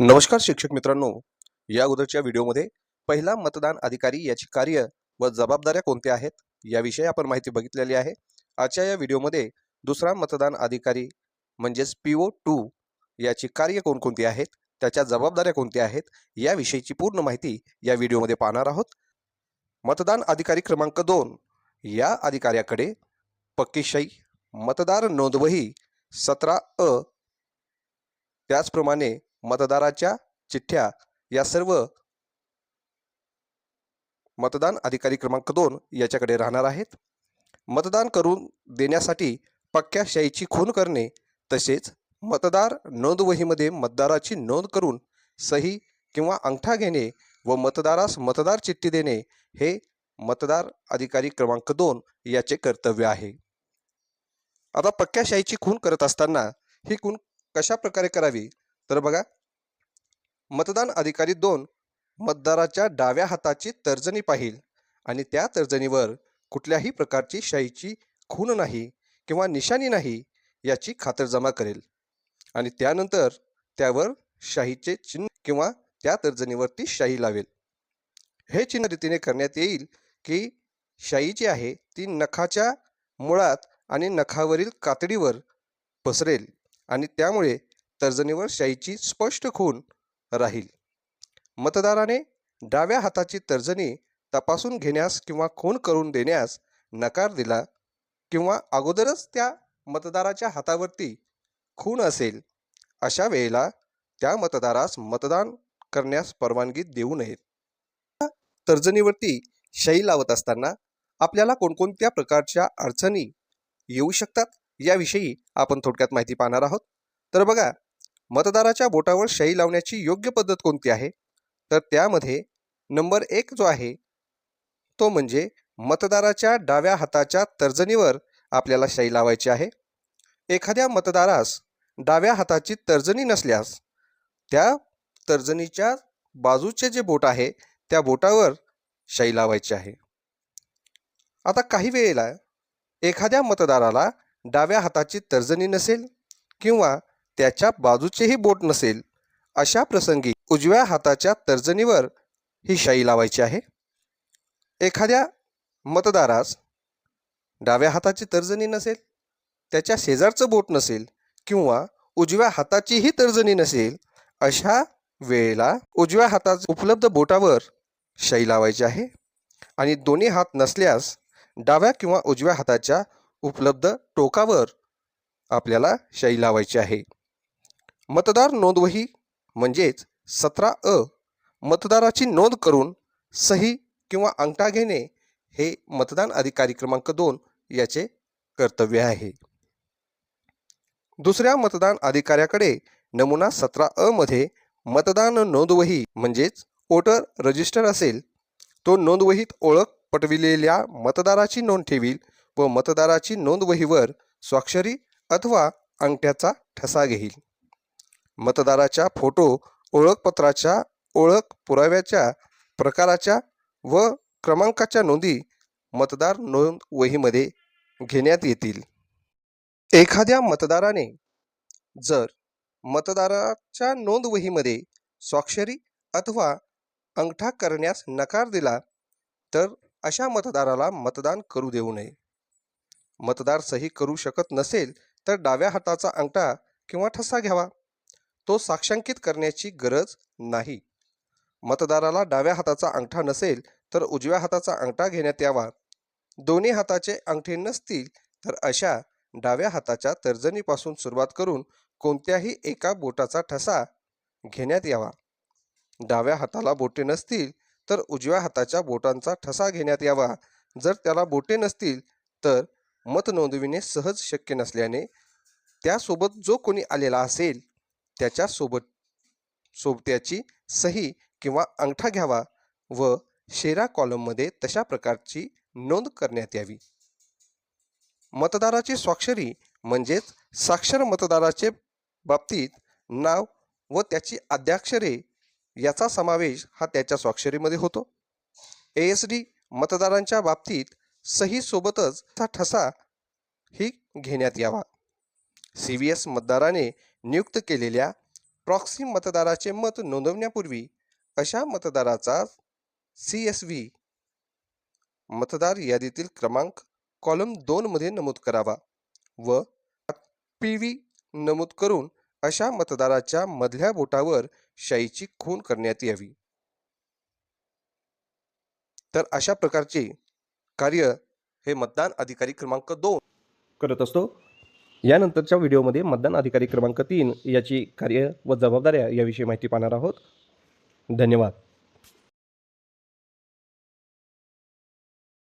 नमस्कार शिक्षक मित्रांनो. या अगोदरच्या व्हिडिओमध्ये पहिला मतदान अधिकारी याची कार्य व जबाबदाऱ्या कोणत्या आहेत याविषयी आपण माहिती बघितलेली आहे. आजच्या या व्हिडिओमध्ये दुसरा मतदान अधिकारी म्हणजेच पी ओ टू याची कार्य कोणकोणती आहेत त्याच्या जबाबदाऱ्या कोणत्या आहेत याविषयीची पूर्ण माहिती या व्हिडिओमध्ये पाहणार आहोत. मतदान अधिकारी क्रमांक दोन या अधिकाऱ्याकडे पक्कीशाही मतदार नोंदवही सतरा अ त्याचप्रमाणे मतदाराच्या चिठ्ठ्या या सर्व मतदान अधिकारी क्रमांक दोन याच्याकडे राहणार आहेत. मतदान करून देण्यासाठी पक्क्या शाईची खून करणे तसेच मतदार नोंदवहीमध्ये मतदाराची नोंद करून सही किंवा अंगठा घेणे व मतदारास मतदार चिठ्ठी देणे हे मतदार अधिकारी क्रमांक दोन याचे कर्तव्य आहे. आता पक्क्या शाईची खून करत असताना ही खून कशा प्रकारे करावी? तर बघा मतदान अधिकारी दोन मतदाराच्या डाव्या हाताची तर्जनी पाहिल आणि त्या तर्जनीवर कुठल्याही प्रकारची शाईची खून नाही किंवा निशाणी नाही याची खातरजमा करेल. आणि त्यानंतर त्यावर शाहीचे चिन्ह किंवा त्या तर्जनीवरती शाही लावेल. हे चिन्ह रीतीने करण्यात येईल की शाई जी आहे ती नखाच्या मुळात आणि नखावरील कातडीवर पसरेल आणि त्यामुळे तर्जनीवर शाईची स्पष्ट खून राहील. मतदाराने डाव्या हाताची तर्जनी तपासून घेण्यास किंवा खून करून देण्यास नकार दिला किंवा अगोदरच त्या मतदाराच्या हातावरती खून असेल अशा वेळेला त्या मतदारास मतदान करण्यास परवानगी देऊ नये. तर्जनीवरती शाई लावत असताना आपल्याला कोणकोणत्या प्रकारच्या अडचणी येऊ शकतात याविषयी आपण थोडक्यात माहिती पाहणार आहोत. तर बघा मतदाराच्या बोटावर शाई लावण्याची योग्य पद्धत कोणती आहे? तर त्यामध्ये नंबर एक जो आहे तो म्हणजे मतदाराच्या डाव्या हाताच्या तर्जनीवर आपल्याला शाई लावायची आहे. एखाद्या मतदारास डाव्या हाताची तर्जनी नसल्यास त्या तर्जनीच्या बाजूचे जे बोट आहे त्या बोटावर शाई लावायची आहे. आता काही वेळेला एखाद्या मतदाराला डाव्या हाताची तर्जनी नसेल किंवा त्याच्या बाजूचेही बोट नसेल अशा प्रसंगी उजव्या हाताच्या तर्जनीवर ही शाई लावायची आहे. एखाद्या मतदारास डाव्या हाताची तर्जनी नसेल त्याच्या शेजारचं बोट नसेल किंवा उजव्या हाताचीही तर्जनी नसेल अशा वेळेला उजव्या हाताच उपलब्ध बोटावर शाई लावायची आहे. आणि दोन्ही हात नसल्यास डाव्या किंवा उजव्या हाताच्या उपलब्ध टोकावर आपल्याला शाई लावायची आहे. मतदार नोंदवही म्हणजेच सतरा अ मतदाराची नोंद करून सही किंवा अंगठा घेणे हे मतदान अधिकारी क्रमांक दोन याचे कर्तव्य आहे. दुसऱ्या मतदान अधिकाऱ्याकडे नमुना सतरा अ मध्ये मतदान नोंदवही म्हणजेच वोटर रजिस्टर असेल तो नोंदवहीत ओळख पटविलेल्या मतदाराची नोंद ठेवील व मतदाराची नोंदवहीवर स्वाक्षरी अथवा अंगठ्याचा ठसा घेईल. मतदाराच्या फोटो ओळखपत्राच्या ओळख पुराव्याच्या प्रकाराच्या व क्रमांकाच्या नोंदी मतदार नोंद वहीमध्ये घेण्यात येतील. एखाद्या मतदाराने जर मतदाराच्या नोंद वहीमध्ये स्वाक्षरी अथवा अंगठा करण्यास नकार दिला तर अशा मतदाराला मतदान करू देऊ नये. मतदार सही करू शकत नसेल तर डाव्या हाताचा अंगठा किंवा ठसा घ्यावा. तो साक्षांकित करण्याची गरज नाही. मतदाराला डाव्या हाताचा अंगठा नसेल तर उजव्या हाताचा अंगठा घेण्यात यावा. दोन्ही हाताचे अंगठे नसतील तर अशा डाव्या हाताच्या तर्जनीपासून सुरुवात करून कोणत्याही एका बोटाचा ठसा घेण्यात यावा. डाव्या हाताला बोटे नसतील तर उजव्या हाताच्या बोटांचा ठसा घेण्यात यावा. जर त्याला बोटे नसतील तर मत नोंदविणे सहज शक्य नसल्याने त्यासोबत जो कोणी आलेला असेल त्याच्या सोबत सोबत्याची सही किंवा अंगठा घ्यावा व शेरा कॉलममध्ये तशा प्रकारची नोंद करण्यात यावी. मतदाराची स्वाक्षरी म्हणजेच साक्षर मतदाराचे बाबतीत नाव व त्याची आद्याक्षरे याचा समावेश हा त्याच्या स्वाक्षरीमध्ये होतो. ए एस डी मतदारांच्या बाबतीत सही सोबतच हा ठसा ही घेण्यात यावा. सी व्ही एस मतदाराने नियुक्त केलेल्या प्रॉक्सी मतदाराचे मत नोंदवण्यापूर्वी अशा मतदाराचा सी एस व्ही मतदार यादीतील क्रमांक कॉलम दोनमध्ये नमूद करावा व पी व्ही नमूद करून अशा मतदाराच्या मधल्या बोटावर शाईची खून करण्यात यावी. तर अशा प्रकारचे कार्य हे मतदान अधिकारी क्रमांक दोन करत असतो. यानंतरच्या व्हिडिओमध्ये मतदान अधिकारी क्रमांक तीन याची कार्य व जबाबदाऱ्या याविषयी माहिती पाहणार आहोत. धन्यवाद.